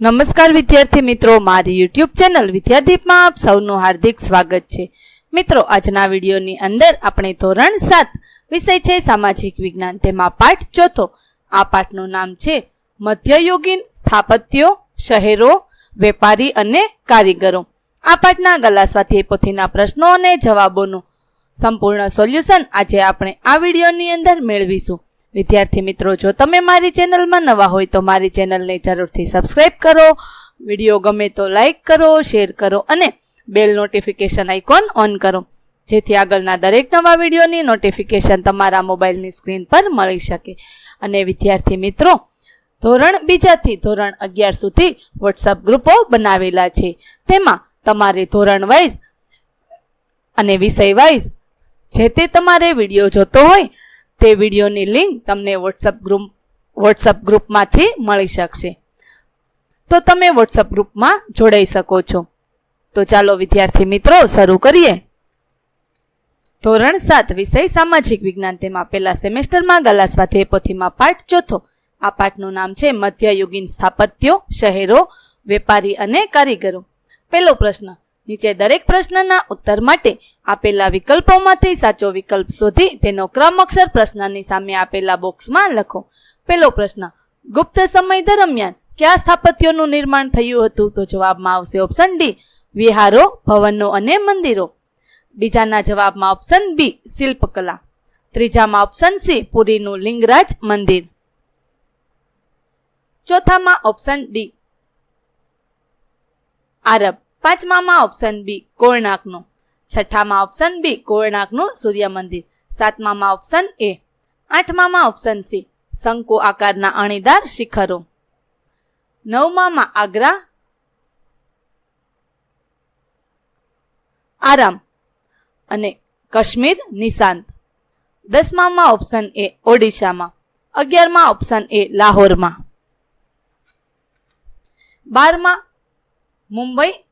નમસ્કાર વિદ્યાર્થી મિત્રો, મારી યુટ્યુબ ચેનલ વિદ્યાદીપમાં આપ સૌનું હાર્દિક સ્વાગત છે. મિત્રો, આજના વિડીયોની અંદર આપણે ધોરણ સાત વિષય છે, સામાજિક વિજ્ઞાન. તેમાં પાઠ ચોથો, આ પાઠનું નામ છે, મધ્યયુગીન સ્થાપત્યો, શહેરો, વેપારી અને કારીગરો. આ પાઠના ગલા સ્વાધ્યાય પોથીના પ્રશ્નો અને જવાબોનું સંપૂર્ણ સોલ્યુશન આજે આપણે આ વિડીયોની અંદર મેળવીશું. વિદ્યાર્થી મિત્રો, જો તમે મારી ચેનલમાં નવા હોય તો મારી ચેનલને જરૂરથી સબસ્ક્રાઇબ કરો, વીડિયો ગમે તો લાઈક કરો શેર કરો અને બેલ નોટિફિકેશન આઇકોન ઓન કરો. જેથી આગળના દરેક નવા વિડીયોની નોટિફિકેશન તમારા મોબાઈલની સ્ક્રીન પર મળી શકે. અને વિદ્યાર્થી મિત્રો, ધોરણ બીજાથી ધોરણ અગિયાર સુધી વોટ્સઅપ ગ્રુપો બનાવેલા છે. તેમાં તમારે ધોરણ વાઇઝ અને વિષય વાઇઝ જે તે તમારે વીડિયો જોતો હોય તે વિડીયોની લિંક તમને વોટ્સઅપ ગ્રુપ વોટ્સઅપ ગ્રુપમાંથી મળી શકશે. તો તમે વોટ્સઅપ ગ્રુપમાં જોડાઈ શકો છો. તો ચાલો, વિદ્યાર્થી મિત્રો, શરૂ કરીએ. ધોરણ સાત, વિષય સામાજિક વિજ્ઞાન. તેમાં પહેલા સેમેસ્ટરમાં ગલા સ્વાધ્યાય પોથીમાં પાઠ ચોથો. આ પાઠનું નામ છે, મધ્યયુગીન સ્થાપત્યો, શહેરો, વેપારી અને કારીગરો. પહેલો પ્રશ્ન નીચે દરેક પ્રશ્નના ઉત્તર માટે આપેલા વિકલ્પોમાંથી સાચો વિકલ્પ શોધી તેનો ક્રમ અક્ષર પ્રશ્નની સામે આપેલા બોક્સમાં લખો. પહેલો પ્રશ્ન, ગુપ્ત સમય દરમિયાન કયા સ્થાપત્યોનું નિર્માણ થયું હતું? તો જવાબમાં આવશે ઓપ્શન ડી વિહારો, ભવનો અને મંદિરો. બીજાના જવાબમાં ઓપ્શન બી શિલ્પકલા. ત્રીજામાં ઓપ્શન સી પુરીનું લિંગરાજ મંદિર. ચોથામાં ઓપ્શન ડી આરબ. પાંચમામાં ઓપ્શન બી કોર્ણાકનું છઠ્ઠામાં ઓપ્શન બી કોર્ણાકનું સૂર્ય મંદિર સાતમામાં ઓપ્શન એ આઠમામાં ઓપ્શન સી શંકુ આકારના અણીદાર શિખરો. નવમામાં આગ્રા. આરામ અને કાશ્મીર નિશાંત. દસમામાં ઓપ્શન એ ઓડિશામાં. અગિયારમાં ઓપ્શન એ લાહોરમાં. બારમાં મુંબઈ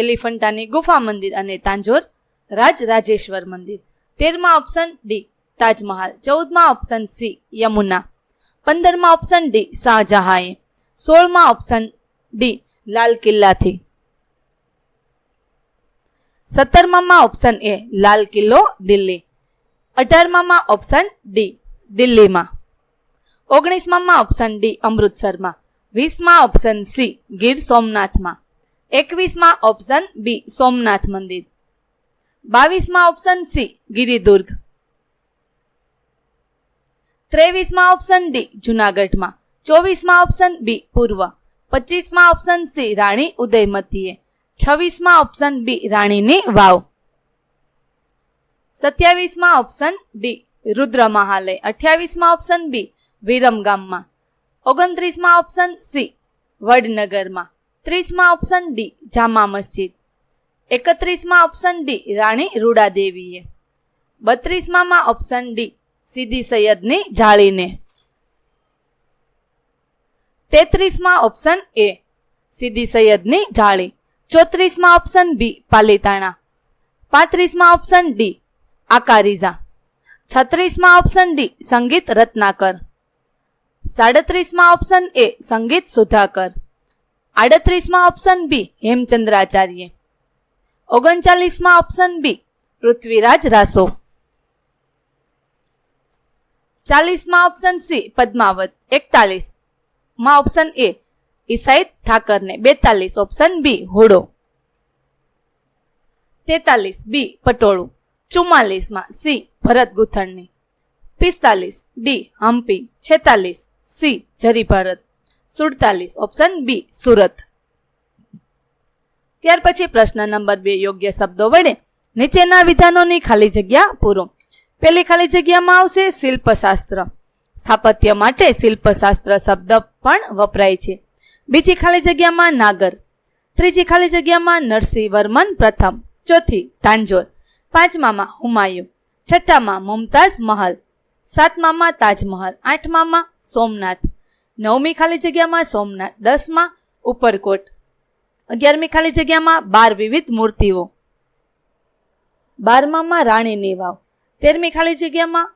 એલિફન્ટાની ગુફા મંદિર અને તાંજોર રાજ રાજેશ્વર મંદિર. તેરમાં ઓપ્શન ડી તાજમહાલ, ચૌદમાં ઓપ્શન સી યમુના, પંદરમાં ઓપ્શન ડી શાહજહાએ, સોળમાં ઓપ્શન ડી લાલ કિલ્લાથી. સત્તરમામાં ઓપ્શન એ લાલ કિલ્લો દિલ્હી, અઢારમામાં ઓપ્શન ડી દિલ્હીમાં. ઓગણીસમામાં ઓપ્શન ડી અમૃતસરમાં, વીસમાં ઓપ્શન સી ગીર સોમનાથમાં. એકવીસમાં ઓપ્શન બી, સોમનાથ મંદિર. બાવીસમાં ઓપ્શન સી, ગિરિદુર્ગ. ત્રેવીસમાં ઓપ્શન ડી, જુનાગઢમાં. ચોવીસમાં ઓપ્શન બી, પૂર્વ. પચીસમાં ઓપ્શન સી, રાણી ઉદયમતીએ. છવ્વીસમાં ઓપ્શન બી, રાણીની વાવ. સત્યાવીસમાં ઓપ્શન ડી, રુદ્ર મહાલય. અઠ્યાવીસમાં ઓપ્શન બી, વિરમગામમાં. ઓગણત્રીસમાં ઓપ્શન સી, વડનગરમાં. ત્રીસમાં ઓપ્શન ડી જામા મસ્જિદ. એકત્રીસમાં ઓપ્શન ડી રાણી રૂડાદેવીએ. બત્રીસમાં ઓપ્શન ડી સીદી સૈયદની જાળીને. તેત્રીસમાં ઓપ્શન એ સીદી સૈયદની જાળી. ચોત્રીસમાં ઓપ્શન બી પાલીતાણા. પાંત્રીસમાં ઓપ્શન ડી આકારીઝા. છત્રીસમાં ઓપ્શન ડી સંગીત રત્નાકર. સાડત્રીસમાં ઓપ્શન એ સંગીત સુધાકર. આડત્રીસમાં ઓપ્શન બી હેમચંદ્રાચાર્ય. ઓગણચાલીસમાં ઓપ્શન બી પૃથ્વીરાજ રાસો. ચાલીસમાં ઓપ્શન સી પદ્માવત. એકતાલીસમાં ઓપ્શન એ ઈસાઈ ઠાકરને. બેતાલીસ ઓપ્શન બી હોડો. તેતાલીસ બી પટોળું. ચુમ્માલીસમાં સી ભરત ગુથણની. પિસ્તાલીસ ડી હમ્પી છેતાલીસ સી જરી ભરત. સુડતાલીસ. Option B Surat. ત્યાર પછી પ્રશ્ન નંબર બે, યોગ્ય શબ્દો વડે નીચેના વિધાનોની ખાલી જગ્યા પૂરો. પહેલી ખાલી જગ્યામાં આવશે શિલ્પશાસ્ત્ર. સ્થાપત્ય માટે શિલ્પશાસ્ત્ર શબ્દ પણ વપરાય છે. બીજી ખાલી જગ્યામાં નાગર. ત્રીજી ખાલી જગ્યામાં નરસિંહ વર્મન પ્રથમ. ચોથી તાંજોર. પાંચમામાં હુમાયુ. છઠ્ઠામાં મુમતાઝ મહલ. સાતમામાં તાજમહલ. આઠમામાં સોમનાથ. નવમી ખાલી જગ્યામાં સોમનાથ, દસમાં ઉપરકોટ. અગિયારમી ખાલી જગ્યામાં બાર વિવિધ મૂર્તિઓ. બારમામાં રાણીની વાવ તેરમી ખાલી જગ્યામાં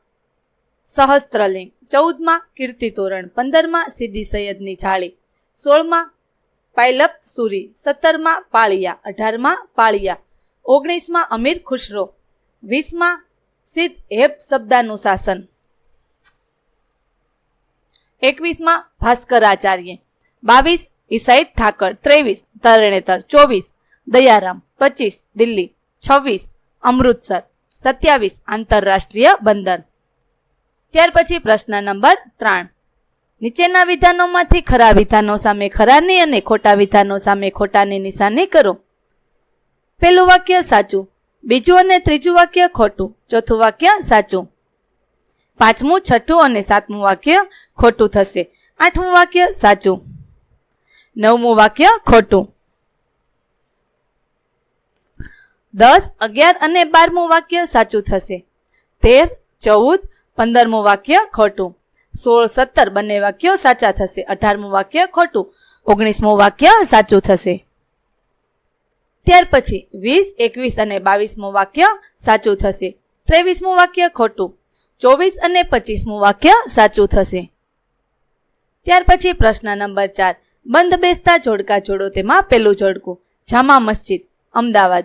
સહસ્ત્રલિંગ. ચૌદમાં કીર્તિ તોરણ. પંદરમાં સીદી સૈયદની જાળી સોળમાં પાયલપ સુરી. સત્તરમાં પાળિયા. અઢારમાં પાળિયા. ઓગણીસમાં અમીર ખુશરો. વીસમાં સિદ્ધ હેબ શબ્દાનું શાસન એકવીસમાં ભાસ્કરાચાર્ય, બાવીસ ઈસાઈ ઠાકર, ત્રેવીસ તરણેતર, ચોવીસ દયારામ, પચીસ દિલ્હી, છવ્વીસ અમૃતસર, સત્યાવીસ આંતરરાષ્ટ્રીય બંદર. ત્યાર પછી પ્રશ્ન નંબર ત્રણ. નીચેના વિધાનોમાંથી ખરા વિધાનો સામે ખરાની અને ખોટા વિધાનો સામે ખોટાની નિશાની કરો. પહેલું વાક્ય સાચું, બીજું અને ત્રીજું વાક્ય ખોટું, ચોથું વાક્ય સાચું. પાંચમું, છઠ્ઠું અને સાતમું વાક્ય ખોટું થશે. આઠમું વાક્ય સાચું. નવમું વાક્ય ખોટું. દસ, અગિયાર અને બારમું વાક્ય સાચું થશે. તેર, ચૌદ, પંદરમું વાક્ય ખોટું. સોળ, સત્તર બંને વાક્યો સાચા થશે. અઢારમું વાક્ય ખોટું. ઓગણીસમું વાક્ય સાચું થશે. ત્યાર પછી વીસ, એકવીસ અને બાવીસમું વાક્ય સાચું થશે. ત્રેવીસમું વાક્ય ખોટું. ચોવીસ અને પચીસમું વાક્ય સાચું થશે. ત્યાર પછી પ્રશ્ન નંબર ચાર. બંધ બેસતા જોડકા જોડો તેમાં પેલું જોડકું. જામા મસ્જિદ, અમદાવાદ.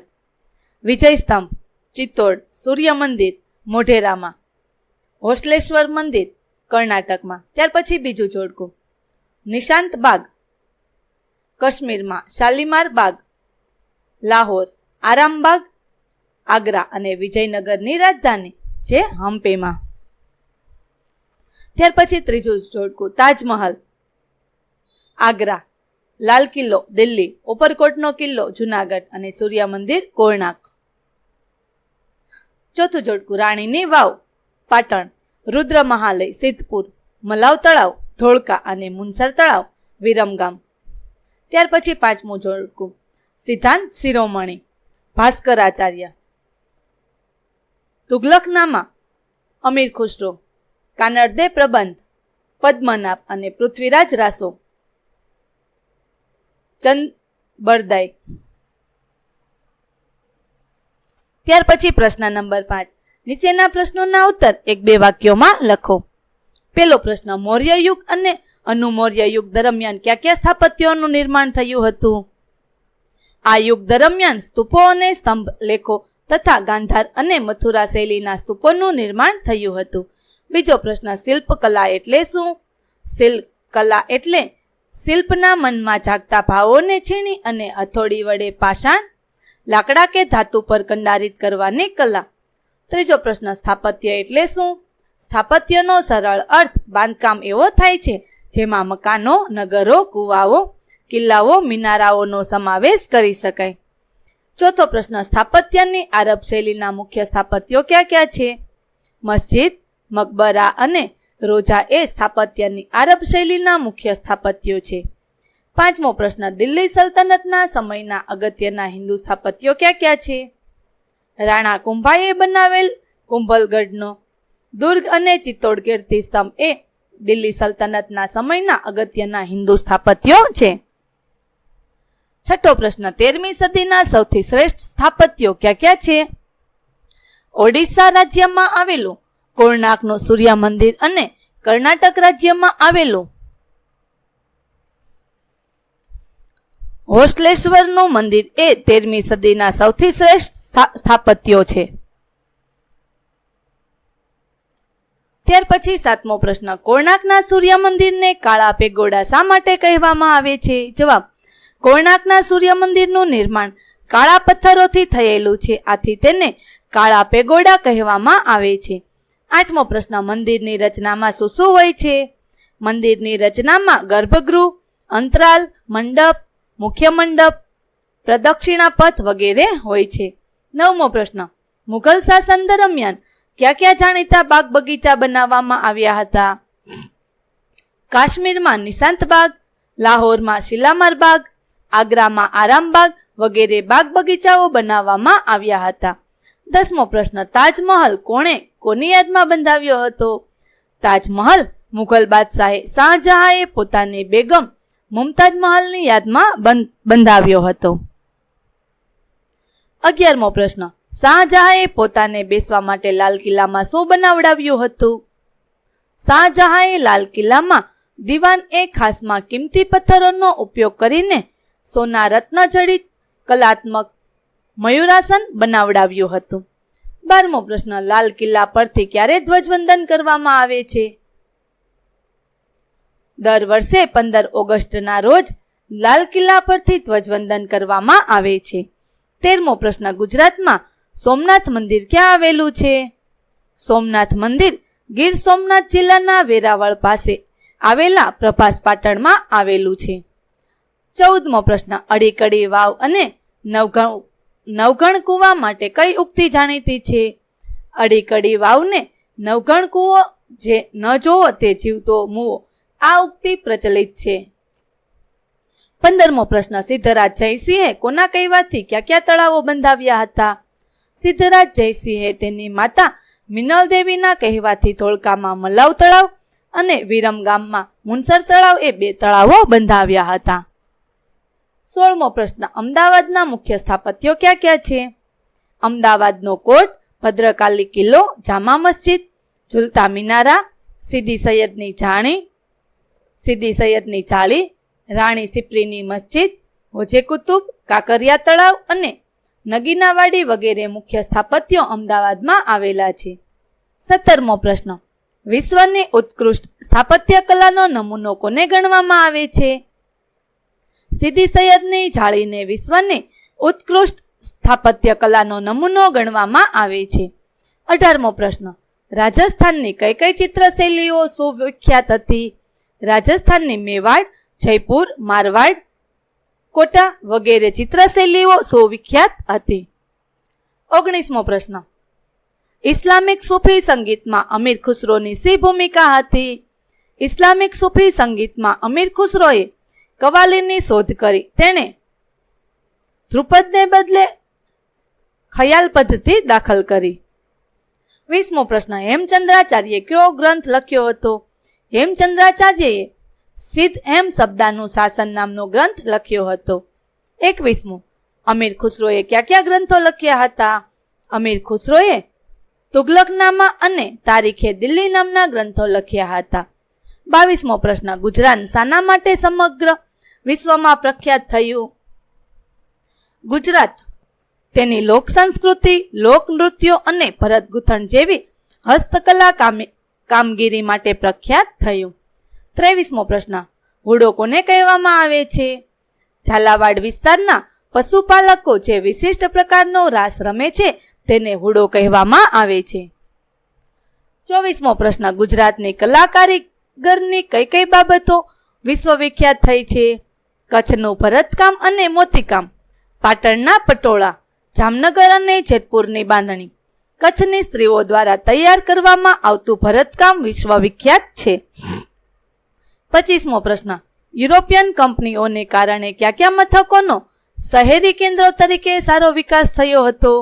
વિજય સ્તંભ, ચિત્તોડ, સૂર્ય મંદિર, મોઢેરામાં. હોસ્લેશ્વર મંદિર, કર્ણાટકમાં. ત્યાર પછી બીજું જોડકું. નિશાંત બાગ, કાશ્મીરમાં. શાલીમાર બાગ, લાહોર આરામબાગ આગ્રા અને વિજયનગરની રાજધાની, જે હમ્પીમાં. ત્યાર પછી ત્રીજું જોડકું તાજમહલ, આગ્રા, લાલ કિલ્લો, દિલ્હી, ઉપરકોટનો કિલ્લો, જુનાગઢ અને સૂર્ય મંદિર કોર્ણાક ચોથું જોડકું રાણીની વાવ, પાટણ, રુદ્ર મહાલય, સિદ્ધપુર, મલાવ તળાવ, ધોળકા અને મુનસર તળાવ, વિરમગામ. ત્યાર પછી પાંચમું જોડકું સિદ્ધાંત શિરોમણી, ભાસ્કરાચાર્ય. તુગલકનામા, અમીર ખુશરો કાનડદે પ્રબંધ, પદ્મનાભ અને પૃથ્વીરાજ રાસો. ચંદ બરદાઈ. ત્યાર પછી પ્રશ્ન નંબર પાંચ. નીચેના પ્રશ્નોના ઉત્તર એક બે વાક્યોમાં લખો. પેલો પ્રશ્ન, મૌર્ય યુગ અને અનુમૌર્ય યુગ દરમિયાન કયા કયા સ્થાપત્યોનું નિર્માણ થયું હતું? આ યુગ દરમિયાન સ્તૂપો અને સ્તંભ લેખો તથા ગાંધાર અને મથુરા શૈલીના સ્તૂપોનું નિર્માણ થયું હતું. બીજો પ્રશ્ન, શિલ્પકલા એટલે શું? શિલ્પ કલા એટલે શિલ્પના મનમાં જાગતા ભાવોને છીણી અને હથોડી વડે પાષાણ, લાકડા કે ધાતુ પર કંડારિત કરવાની કલા. ત્રીજો પ્રશ્ન, સ્થાપત્ય એટલે શું? સ્થાપત્યનો સરળ અર્થ, બાંધકામ એવો થાય છે જેમાં મકાનો, નગરો, કુવાઓ, કિલ્લાઓ, મિનારાઓનો સમાવેશ કરી શકાય. ચોથો પ્રશ્ન, સ્થાપત્યની આરબ શૈલીના મુખ્ય સ્થાપત્યો ક્યાં ક્યાં છે? મસ્જિદ મકબરા અને રોજા એ સ્થાપત્યની આરબ શૈલીના મુખ્ય સ્થાપત્યો છે. પાંચમો પ્રશ્ન, દિલ્હી સલ્તનતના સમયના અગત્યના હિન્દુ સ્થાપત્યો ક્યાં ક્યાં છે? રાણા કુંભાએ બનાવેલ કુંભલગઢનો, દુર્ગ અને ચિત્તોડ કીર્તિ સ્તંભ એ દિલ્હી સલ્તનતના સમયના અગત્યના હિન્દુ સ્થાપત્યો છે. છઠ્ઠો પ્રશ્ન, તેરમી સદીના સૌથી શ્રેષ્ઠ સ્થાપત્યો ક્યાં ક્યાં છે? ઓડિશા રાજ્યમાં આવેલું કોર્ણાકનું સૂર્ય મંદિર અને કર્ણાટક રાજ્યમાં આવેલું. હોસ્લેશ્વરનું મંદિર એ તેરમી સદીના સૌથી શ્રેષ્ઠ સ્થા- સ્થાપત્યો છે. ત્યાર પછી સાતમો પ્રશ્ન કોર્ણાકના સૂર્ય મંદિરને કાળા પેગોડા શા માટે કહેવામાં આવે છે? જવાબ કોર્ણાકના સૂર્ય મંદિરનું નિર્માણ કાળા પથ્થરોથી થયેલું છે. આથી તેને કાળા પેગોડા કહેવામાં આવે છે. આઠમો પ્રશ્ન, મંદિરની રચનામાં શું શું હોય છે? મંદિરની રચનામાં ગર્ભગૃહ, અંતરાલ, મંડપ, મુખ્ય મંડપ પ્રદક્ષિણા પથ વગેરે હોય છે. નવમો પ્રશ્ન, મુઘલ શાસન દરમિયાન ક્યાં ક્યાં જાણીતા બાગ બગીચા બનાવવામાં આવ્યા હતા? કાશ્મીરમાં નિશાંત બાગ, લાહોરમાં શિલામાર બાગ, આગ્રામાં આરામબાગ વગેરે બાગ બગીચાઓ બનાવવામાં આવ્યા હતા. દસમો પ્રશ્ન, તાજમહલ કોણે કોની યાદમાં બંધાવ્યો હતો? તાજમહલ, મુઘલ બાદશાહે શાહજહાંએ પોતાની બેગમ મુમતાજ મહલની યાદમાં બંધાવ્યો હતો. અગિયારમો પ્રશ્ન. શાહજહાંએ પોતાને બેસવા માટે લાલ કિલ્લામાં શું બનાવડાવ્યું હતું? શાહજહાંએ લાલ કિલ્લામાં દિવાન એ ખાસમાં કિંમતી પથ્થરોનો ઉપયોગ કરીને સોના રત્ન જડિત કલાત્મક મયુરાસન બનાવડાવ્યું હતું. બારમો પ્રશ્ન, લાલ કિલ્લા પરથી ક્યારે ધ્વજવંદન કરવામાં આવે છે? દર વર્ષે પંદર ઓગસ્ટના રોજ લાલ કિલ્લા પરથી ધ્વજવંદન કરવામાં આવે છે. તેરમો પ્રશ્ન, ગુજરાતમાં સોમનાથ મંદિર ક્યાં આવેલું છે? સોમનાથ મંદિર ગીર સોમનાથ જિલ્લાના વેરાવળ પાસે આવેલા પ્રભાસ પાટણમાં આવેલું છે. ચૌદમો પ્રશ્ન, અડીકડી વાવ અને નવગણ નવગણ કૂવા માટે કઈ ઉક્તિ જાણીતી છે? અડીકડી વાવને નવગણ કૂવો જે ન જોવો તે જીવતો મૂવો. આ ઉક્તિ પ્રચલિત છે. પંદરમો પ્રશ્ન. સિદ્ધરાજ જયસિંહે કોના કહેવાથી ક્યાં ક્યાં તળાવો બંધાવ્યા હતા? સિદ્ધરાજ જયસિંહે તેની માતા મિનલ દેવીના કહેવાથી ધોળકામાં મલાવ તળાવ અને વિરમ ગામમાં મુનસર તળાવ એ બે તળાવો બંધાવ્યા હતા. સોળમો પ્રશ્ન. અમદાવાદના મુખ્ય સ્થાપત્યો ક્યાં ક્યાં છે? અમદાવાદનો કોટ, ભદ્રકાલી કિલ્લો, જામા મસ્જિદ, ઝુલતા મિનારા સીદી સૈયદની જાણી સીદી સૈયદની ચાળી રાણી સિપ્રીની મસ્જિદ, હોજે કુતુબ, કાકરિયા તળાવ અને નગીનાવાડી વગેરે મુખ્ય સ્થાપત્યો અમદાવાદમાં આવેલા છે. સત્તરમો પ્રશ્ન. વિશ્વની ઉત્કૃષ્ટ સ્થાપત્ય કલાનો નમૂનો કોને ગણવામાં આવે છે? સીદી સૈયદની, જાળીને, વિશ્વની ઉત્કૃષ્ટ સ્થાપત્ય કલાનો નમૂનો ગણવામાં આવે છે. અઢારમો પ્રશ્ન. રાજસ્થાનની કઈ કઈ ચિત્રશૈલીઓ સુવિખ્યાત હતી? રાજસ્થાનની મેવાડ, જયપુર, મારવાડ, કોટા વગેરે ચિત્રશૈલીઓ સુવિખ્યાત હતી. ઓગણીસમો પ્રશ્ન. ઇસ્લામિક સૂફી સંગીતમાં અમીર ખુસરોની શી ભૂમિકા હતી? ઇસ્લામિક સૂફી સંગીતમાં અમીર ખુસરોએ કવાલીની શોધ કરી. તેણે ધ્રુપદને બદલે ખયાલ પદ્ધતિ દાખલ કરી. વીસમો પ્રશ્ન. હેમચંદ્રાચાર્યે કયો ગ્રંથ લખ્યો હતો? હેમચંદ્રાચાર્યએ સિદ્ધ હેમ શબ્દાનું શાસન નામનો ગ્રંથ લખ્યો હતો. એકવીસમું. અમીર ખુસરોએ કયા કયા ગ્રંથો લખ્યા હતા? અમીર ખુસરોએ તુગલકનામા અને તારીખે દિલ્હી નામના ગ્રંથો લખ્યા હતા. બાવીસમો પ્રશ્ન. ગુજરાત શાના માટે સમગ્ર વિશ્વમાં પ્રખ્યાત થયું. ગુજરાત તેની લોક સંસ્કૃતિ લોકનૃત્યો અને ભરત ગૂંથણ જેવી હસ્તકલા કામે, કામગીરી માટે પ્રખ્યાત થયું. ત્રેવીસમો પ્રશ્ન. હુડો કોને કહેવામાં આવે છે? ઝાલાવાડ વિસ્તારના પશુપાલકો જે વિશિષ્ટ પ્રકારનો રાસ રમે છે તેને હુડો કહેવામાં આવે છે. ચોવીસમો પ્રશ્ન. ગુજરાતની કલાકારીગરની કઈ કઈ બાબતો વિશ્વવિખ્યાત થઈ છે? કચ્છનું ભરતકામ અને મોતીકામ, પાટણના પટોળા, જામનગર અને જેતપુરની બાંધણી. કચ્છની સ્ત્રીઓ દ્વારા તૈયાર કરવામાં આવતું ભરતકામ વિશ્વવિખ્યાત છે. પચીસમો પ્રશ્ન. યુરોપિયન કંપનીઓને કારણે કયા કયા મથકોનો શહેરી કેન્દ્રો તરીકે સારો વિકાસ થયો હતો?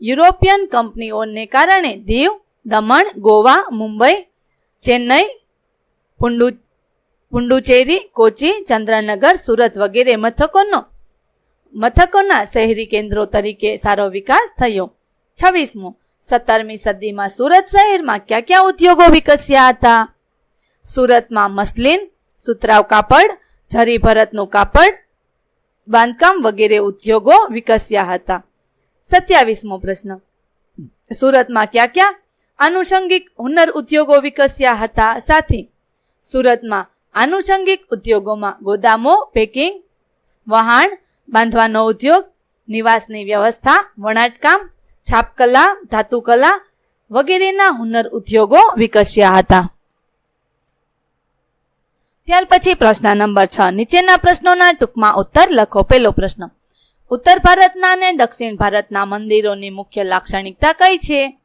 યુરોપિયન કંપનીઓને કારણે દીવ, દમણ, ગોવા, મુંબઈ, ચેન્નઈ પુંડુ પુંડુચેરી, કોચી, ચંદ્રનગર, સુરત વગેરે મથકોનો મથકોના શહેરી કેન્દ્રો તરીકે સારો વિકાસ થયો. છવ્વીસમું, સત્તરમી સદીમાં સુરત શહેરમાં ક્યાં ક્યાં ઉદ્યોગો વિકસ્યા હતા? સુરતમાં મસલિન સુતરાવ કાપડ જરી ભરતનું કાપડ, બાંધકામ વગેરે ઉદ્યોગો વિકસ્યા હતા. સત્યાવીસમો પ્રશ્ન. સુરતમાં ક્યાં ક્યાં આનુષંગિક હુનર ઉદ્યોગો વિકસ્યા હતા? સાથી, સુરતમાં આનુષંગિક ઉદ્યોગોમાં ગોદામો, પેકિંગ, વહાણ બાંધવાનો ઉદ્યોગ, નિવાસની વ્યવસ્થા, વણાટકામ, છાપકલા, ધાતુકલા વગેરેના હુનર ઉદ્યોગો વિકસ્યા હતા. ત્યાર પછી પ્રશ્ન નંબર છ. નીચેના પ્રશ્નોના ટૂંકમાં ઉત્તર લખો. પહેલો પ્રશ્ન. ઉત્તર ભારતના અને દક્ષિણ ભારતના મંદિરોની મુખ્ય લાક્ષણિકતા કઈ છે?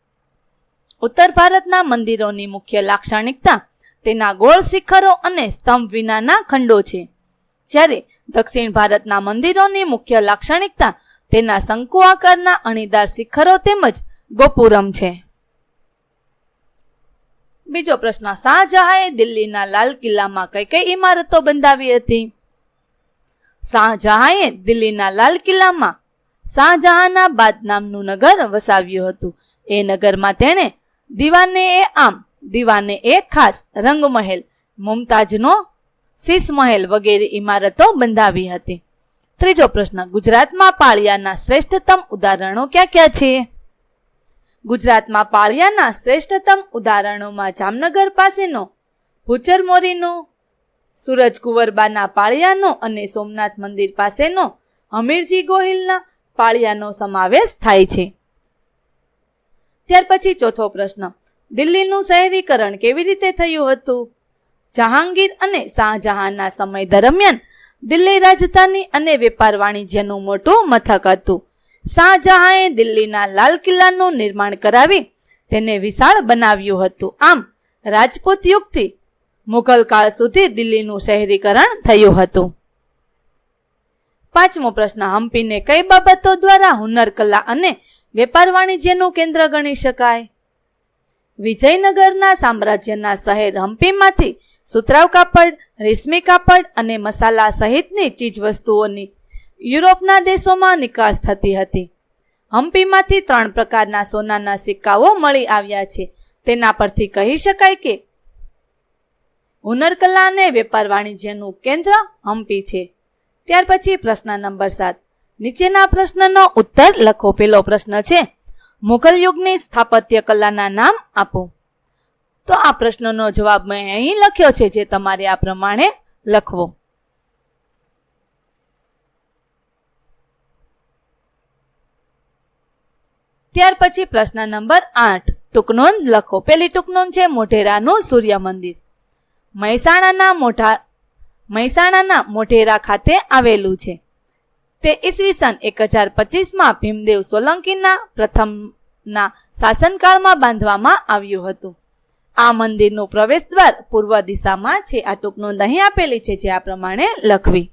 ઉત્તર ભારતના મંદિરોની મુખ્ય લાક્ષણિકતા તેના ગોળ શિખરો અને સ્તંભ વિનાના ખંડો છે. જ્યારે દક્ષિણ ભારતના મંદિરોની મુખ્ય લાક્ષણિકતા તેના શંકુ આકારના અણીદાર શિખરો તેમજ ગોપુરમ છે. બીજો પ્રશ્ન, શાહજહાએ દિલ્હીના લાલ કિલ્લામાં કઈ કઈ ઇમારતો બંધાવી હતી? શાહજહાએ દિલ્હીના લાલ કિલ્લામાં શાહજહાના બાદ નામનું નગર વસાવ્યું હતું. એ નગરમાં તેણે દીવાને એ આમ દીવાને એક ખાસ રંગમહેલ, મુમતાજનો શીશમહેલ વગેરે ઇમારતો બંધાવી હતી. ત્રીજો પ્રશ્ન, ગુજરાતમાં પાળિયાના શ્રેષ્ઠતમ ઉદાહરણો ક્યાં ક્યાં છે? ગુજરાતમાં પાળિયાના શ્રેષ્ઠતમ ઉદાહરણોમાં જામનગર પાસેનો ભૂચર મોરીનો સુરજ કુંવરબાના પાળિયાનો અને સોમનાથ મંદિર પાસેનો હમીરજી ગોહિલના પાળિયાનો સમાવેશ થાય છે. ત્યાર પછી ચોથો પ્રશ્ન દિલ્હીનું શહેરીકરણ કેવી રીતે થયું હતું? જહાંગીર અને શાહજહાંના સમય દરમિયાન દિલ્હી રાજધાની અને વેપાર વાણિજ્યનું મોટું મથક હતું. શાહજહાંએ દિલ્હીના લાલ કિલ્લાનું નિર્માણ કરાવી તેને વિશાળ બનાવ્યું હતું. આમ, રાજપૂત યુગથી મુઘલ કાળ સુધી દિલ્હીનું શહેરીકરણ થયું હતું. પાંચમો પ્રશ્ન, હમ્પીને કઈ બાબતો દ્વારા હુનર કલા અને વેપાર વાણિજ્યનું કેન્દ્ર ગણી શકાય? વિજયનગરના સામ્રાજ્યના શહેર હમ્પીમાંથી સુતરાવ કાપડ, રેશમી કાપડ અને મસાલા સહિતની ચીજવસ્તુઓની યુરોપના દેશોમાં નિકાસ થતી હતી. હમ્પીમાંથી ત્રણ પ્રકારના સોનાના સિક્કાઓ મળી આવ્યા છે. તેના પરથી કહી શકાય કે હુનરકલા અને વેપાર વાણિજ્યનું કેન્દ્ર હમ્પી છે. ત્યાર પછી પ્રશ્ન નંબર સાત. નીચેના પ્રશ્નનો ઉત્તર લખો. પેલો પ્રશ્ન છે મુઘલ યુગની સ્થાપત્ય કલાના નામ આપો. તો આ પ્રશ્નનો જવાબ મેં અહીં લખ્યો છે, જે તમારે આ પ્રમાણે લખવો. ત્યાર પછી પ્રશ્ન નંબર આઠ. ટૂંકનોંધ લખો. પેલી ટૂંકનોંધ છે મોઢેરાનું સૂર્ય મંદિર મહેસાણાના મોઢા મહેસાણાના મોઢેરા ખાતે આવેલું છે. તે ઈસવીસન એક હજાર પચીસમાં ભીમદેવ સોલંકીના પ્રથમના શાસનકાળમાં બાંધવામાં આવ્યું હતું. આ મંદિરનું પ્રવેશ દ્વાર પૂર્વ દિશામાં છે. આ ટૂંકનોંધ અહીં આપેલી છે જે આ પ્રમાણે લખવી.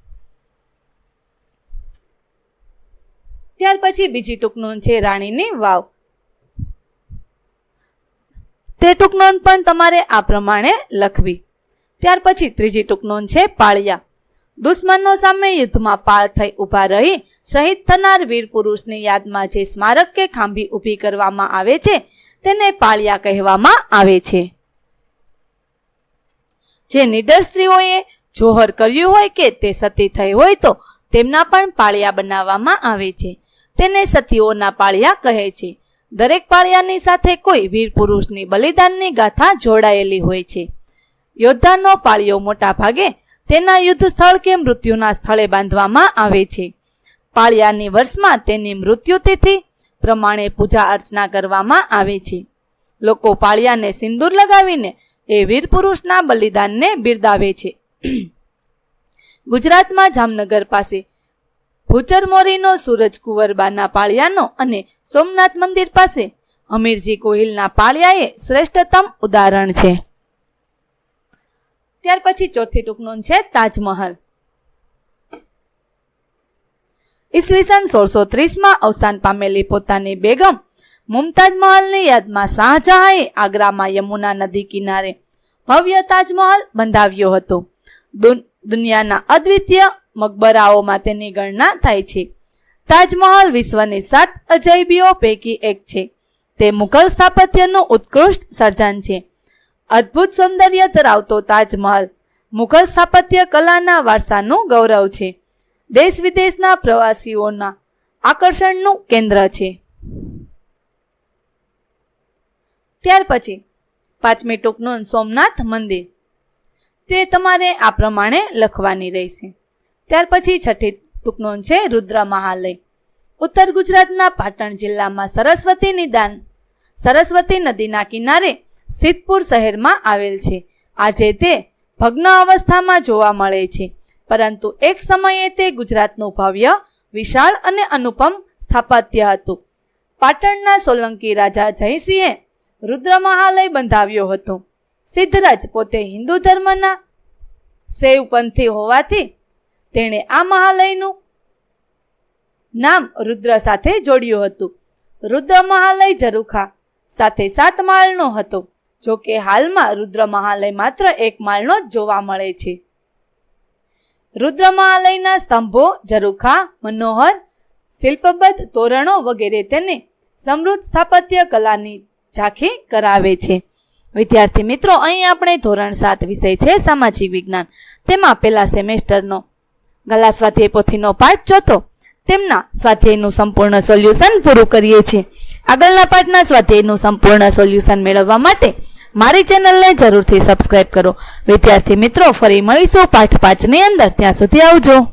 ત્યાર પછી બીજી ટૂંકનોંધ છે રાણીની વાવ. તે ટૂંકનોંધ પણ તમારે આ પ્રમાણે લખવી. ત્યાર પછી ત્રીજી ટૂંકનોંધ છે પાળિયા. દુશ્મનો સામે યુદ્ધમાં પાળ થઈ ઊભા રહી, શહીદ થનાર વીર પુરુષની યાદમાં જે સ્મારક કે ખાંભી ઊભી કરવામાં આવે છે, તેને પાળિયા કહેવામાં આવે છે. જે નિડર સ્ત્રીઓએ જોહર કર્યું હોય કે તે સતી થઈ હોય તો તેમના પણ પાળિયા બનાવવામાં આવે છે. તેને સતીઓના પાળિયા કહે છે. દરેક પાળિયાની સાથે કોઈ વીર પુરુષની બલિદાનની ગાથા જોડાયેલી હોય છે. યોદ્ધાનો પાળિયો મોટા ભાગે તેના યુદ્ધ સ્થળ કે મૃત્યુના સ્થળે બાંધવામાં આવે છે. પાળિયાની વર્ષમાં તેની મૃત્યુ તિથિ પ્રમાણે પૂજા અર્ચના કરવામાં આવે છે. લોકો પાળિયાને સિંદૂર લગાવીને એ વીર પુરુષના બલિદાનને બિરદાવે છે. ગુજરાતમાં જામનગર પાસે ભૂચરમોરીનો સૂરજ કુંવરબાના પાળિયાનો અને સોમનાથ મંદિર પાસે હમીરજી કોહિલના પાળિયાએ શ્રેષ્ઠતમ ઉદાહરણ છે. ત્યાર પછી ચોથી ટૂંકનોંધ છે તાજમહલ. ઈસવીસન સોળસો ત્રીસમાં અવસાન પામેલી પોતાની બેગમ મુમતાજ મહલની યાદમાં શાહજહાંએ આગ્રામાં યમુના નદી કિનારે ભવ્ય તાજમહલ બંધાવ્યો હતો. દુનિયાના અદ્વિતીય મકબરાઓમાં તેની ગણના થાય છે. તાજમહલ વિશ્વની સાત અજાયબીઓ પૈકી એક છે. તે મુઘલ સ્થાપત્યનું ઉત્કૃષ્ટ સર્જન છે. અદ્ભુત સૌંદર્ય ધરાવતો તાજમહલ. મુઘલ સ્થાપત્ય કલાના વારસાનું ગૌરવ છે. દેશ વિદેશના પ્રવાસીઓના આકર્ષણનું કેન્દ્ર છે. ત્યાર પછી, પાંચમી ટૂંકનું સોમનાથ મંદિર. તે તમારે આ પ્રમાણે લખવાની રહેશે. ત્યાર પછી છઠ્ઠી ટૂંકનું છે રુદ્ર મહાલય. ઉત્તર ગુજરાતના પાટણ જિલ્લામાં સરસ્વતી નિદાન, સરસ્વતી નદીના કિનારે સિદ્ધપુર શહેરમાં આવેલ છે. આજે તે ભગ્ન અવસ્થામાં જોવા મળે છે. પરંતુ એક સમયે તે ગુજરાતનું ભવ્ય, વિશાળ અને અનુપમ સ્થાપત્ય હતું. પાટણના સોલંકી રાજા જયસિંહે રુદ્ર મહાલય બંધાવ્યો હતો. સિદ્ધરાજ પોતે હિન્દુ ધર્મના શૈવપંથી હોવાથી તેણે આ મહાલયનું નામ રુદ્ર સાથે જોડ્યું હતું. રુદ્ર મહાલય ઝરૂખા સાથે સાત માળનો હતો. જો કે હાલમાં રુદ્ર મહાલય માત્ર એક માળનો જ જોવા મળે છે. રુદ્ર મહાલયના સ્તંભો, ઝરૂખા, મનોહર, શિલ્પબદ્ધ તોરણો વગેરે તેને સમૃદ્ધ સ્થાપત્ય કલાની ઝાંખી કરાવે છે. વિદ્યાર્થી મિત્રો, અહીં આપણે ધોરણ સાત વિષય છે, સામાજિક વિજ્ઞાન. તેમાં પહેલા સેમેસ્ટરનો ગલા સ્વાધ્યાય પોથીનો પાઠ ચોથો તેમના સ્વાધ્યાયનું સંપૂર્ણ સોલ્યુશન પૂરું કરીએ છીએ. આગળના પાઠના સ્વાધ્યાયનું સંપૂર્ણ સોલ્યુશન મેળવવા માટે મારી ચેનલને જરૂરથી સબસ્ક્રાઇબ કરો. વિદ્યાર્થી મિત્રો, ફરી મળીશું પાઠ પાંચની અંદર. ત્યાં સુધી આવજો.